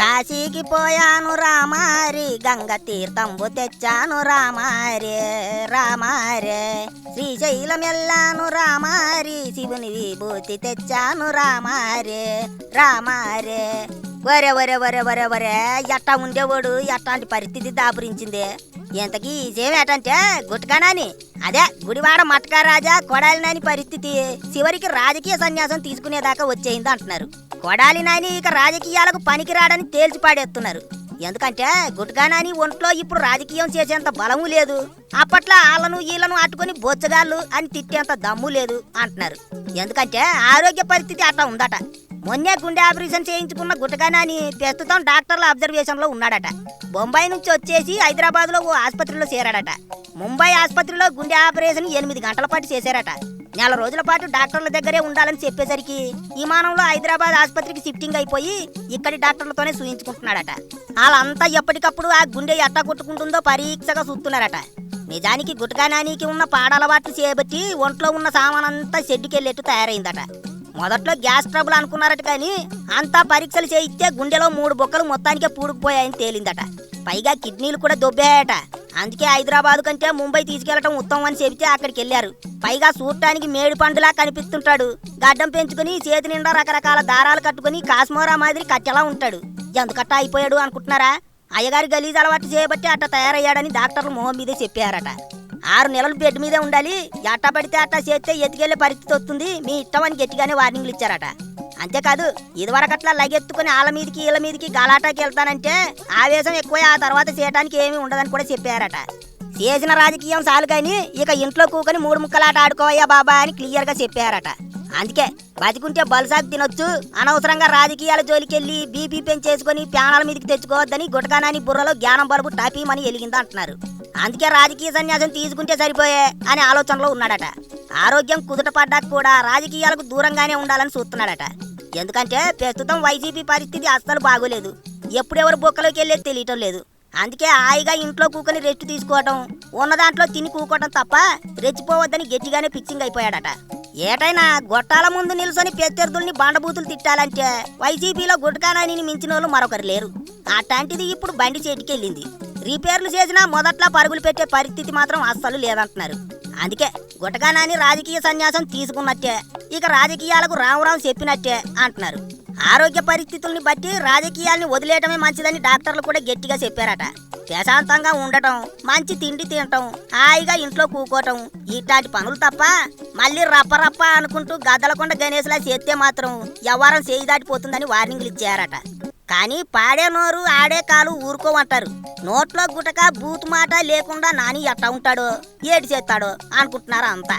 కాశీకి పోయాను రామారి గంగ తీర్థంబు తెచ్చాను రామారే రామారే. శ్రీశైలం వెళ్ళాను రామారి శివుని విభూతి తెచ్చాను రామారే రామారే. ఒరే ఒరే ఒరే ఒరే ఒరే ఎట్టా ఉండేవాడు? ఎట్టాంటి పరిస్థితి దాపురించింది? ఇంతకీ ఏమేటంటే గుట్కానాని? అదే గుడివాడ మట్కారాజా కొడాలినాని పరిస్థితి. చివరికి రాజకీయ సన్యాసం తీసుకునేదాకా వచ్చేయింది అంటున్నారు. కొడాలి నాని ఇక రాజకీయాలకు పనికిరాడని తేల్చిపాడేస్తున్నారు ఎందుకంటే గుట్కానాని ఒంట్లో ఇప్పుడు రాజకీయం చేసేంత బలము లేదు. అప్పట్లో వాళ్ళను వీళ్ళను అట్టుకుని బొచ్చగాళ్ళు అని తిట్టేంత దమ్ము లేదు అంటున్నారు. ఎందుకంటే ఆరోగ్య పరిస్థితి అట్లా ఉందట. మొన్నే గుండె ఆపరేషన్ చేయించుకున్న గుట్టగానాని ప్రస్తుతం డాక్టర్ల అబ్జర్వేషన్లో ఉన్నాడట. బొంబాయి నుంచి వచ్చేసి హైదరాబాద్లో ఓ ఆసుపత్రిలో చేరాడట. ముంబై ఆసుపత్రిలో గుండె ఆపరేషన్ ఎనిమిది గంటల పాటు చేశారట. నెల రోజుల పాటు డాక్టర్ల దగ్గరే ఉండాలని చెప్పేసరికి విమానంలో హైదరాబాద్ ఆసుపత్రికి షిఫ్టింగ్ అయిపోయి ఇక్కడి డాక్టర్లతోనే చూయించుకుంటున్నాడట వాళ్ళంతా ఎప్పటికప్పుడు ఆ గుండె ఎట్టా కొట్టుకుంటుందో పరీక్షగా చూస్తున్నారట. నిజానికి గుట్కా నానికి ఉన్న పాడలవాట్లు చేయబట్టి ఒంట్లో ఉన్న సామానంతా షెడ్డుకెళ్ళేట్టు తయారైందట. మొదట్లో గ్యాస్ ట్రబుల్ అనుకున్నారట కానీ అంతా పరీక్షలు చేయిస్తే గుండెలో మూడు బొక్కలు మొత్తానికే పూడుకుపోయాయని తేలిందట. పైగా కిడ్నీలు కూడా దొబ్బాయట అందుకే హైదరాబాద్ కంటే ముంబై తీసుకెళ్ళటం ఉత్తమం అని చెబితే అక్కడికి వెళ్ళారు. పైగా చూడటానికి మేడి పండులా కనిపిస్తుంటాడు. గడ్డం పెంచుకుని చేతి నిండా రకరకాల దారాలు కట్టుకుని కాశ్మోరా మాదిరి కట్టెలా ఉంటాడు. ఎందుకట్ట అయిపోయాడు అనుకుంటున్నారా? అయ్యగారి గలీజ్ అలవాటు చేయబట్టి అట్ట తయారయ్యాడని డాక్టర్లు మొహం మీదే చెప్పారట. ఆరు నెలలు బెడ్ మీదే ఉండాలి. ఎట్టా పడితే అట్టా చేస్తే ఎత్తుకెళ్ళే పరిస్థితి వస్తుంది. మీ ఇష్టం అని గట్టిగానే వార్నింగ్లు ఇచ్చారట. అంతేకాదు ఇదివరకట్లా లగెత్తుకుని ఆళ్ళ మీదకి ఈళ్ళ మీదకి గలాటాకి వెళ్తానంటే ఆవేశం ఎక్కువ ఆ తర్వాత చేయడానికి ఏమీ ఉండదని కూడా చెప్పారట. చేసిన రాజకీయం చాలు కానీ ఇక ఇంట్లో కూకొని మూడు ముక్కలాట ఆడుకోవయ్యా బాబా అని క్లియర్గా చెప్పారట. అందుకే బతికుంటే బలసాకు తినొచ్చు అనవసరంగా రాజకీయాల జోలికెళ్ళి బీపీ పెంచేసుకొని ప్యానాల మీదకి తెచ్చుకోవద్దని గుటకానాని బుర్రలో జ్ఞానం బలుపు టాపీమని ఎలిగింది అంటున్నారు అందుకే రాజకీయ సన్యాసం తీసుకుంటే సరిపోయే అనే ఆలోచనలో ఉన్నాడట. ఆరోగ్యం కుదుటపడ్డాక కూడా రాజకీయాలకు దూరంగానే ఉండాలని చూస్తున్నాడట. ఎందుకంటే ప్రస్తుతం వైసీపీ పరిస్థితి అస్సలు బాగోలేదు. ఎప్పుడెవరు బొక్కలోకి వెళ్ళేది తెలియటం లేదు. అందుకే హాయిగా ఇంట్లో కూకొని రెస్ట్ తీసుకోవటం ఉన్న దాంట్లో తిని కూకోవటం తప్ప రెచ్చిపోవద్దని గట్టిగానే ఫిక్సింగ్ అయిపోయాడట. ఏటైనా గొట్టాల ముందు నిల్చొని ప్రత్యర్థుల్ని బండబూతులు తిట్టాలంటే వైసీపీలో గుడ్కానాని మించిన వాళ్ళు మరొకరు లేరు. అట్లాంటిది ఇప్పుడు బండి చేతికెళ్ళింది. రిపేర్లు చేసినా మొదట్లో పరుగులు పెట్టే పరిస్థితి మాత్రం అస్సలు లేదంటున్నారు. అందుకే గుటకానాని రాజకీయ సన్యాసం తీసుకున్నట్టే. ఇక రాజకీయాలకు రామరావు చెప్పినట్టే అంటున్నారు. ఆరోగ్య పరిస్థితుల్ని బట్టి రాజకీయాల్ని వదిలేయటమే మంచిదని డాక్టర్లు కూడా గట్టిగా చెప్పారట. ప్రశాంతంగా ఉండటం మంచి తిండి తినటం హాయిగా ఇంట్లో కూకోవటం ఇట్లాంటి పనులు తప్ప మళ్ళీ రప్ప రప్ప అనుకుంటూ గద్దలకొండ గణేష్లా చేస్తే మాత్రం వ్యవహారం చేయి దాటిపోతుందని వార్నింగ్లు ఇచ్చారట. కానీ పాడే నోరు ఆడే కాలు ఊరుకోమంటారు నోట్లో గుటక బూతు మాట లేకుండా నాని ఎట్టా ఉంటాడో? ఏడు చేస్తాడో? అనుకుంటున్నారా అంతా?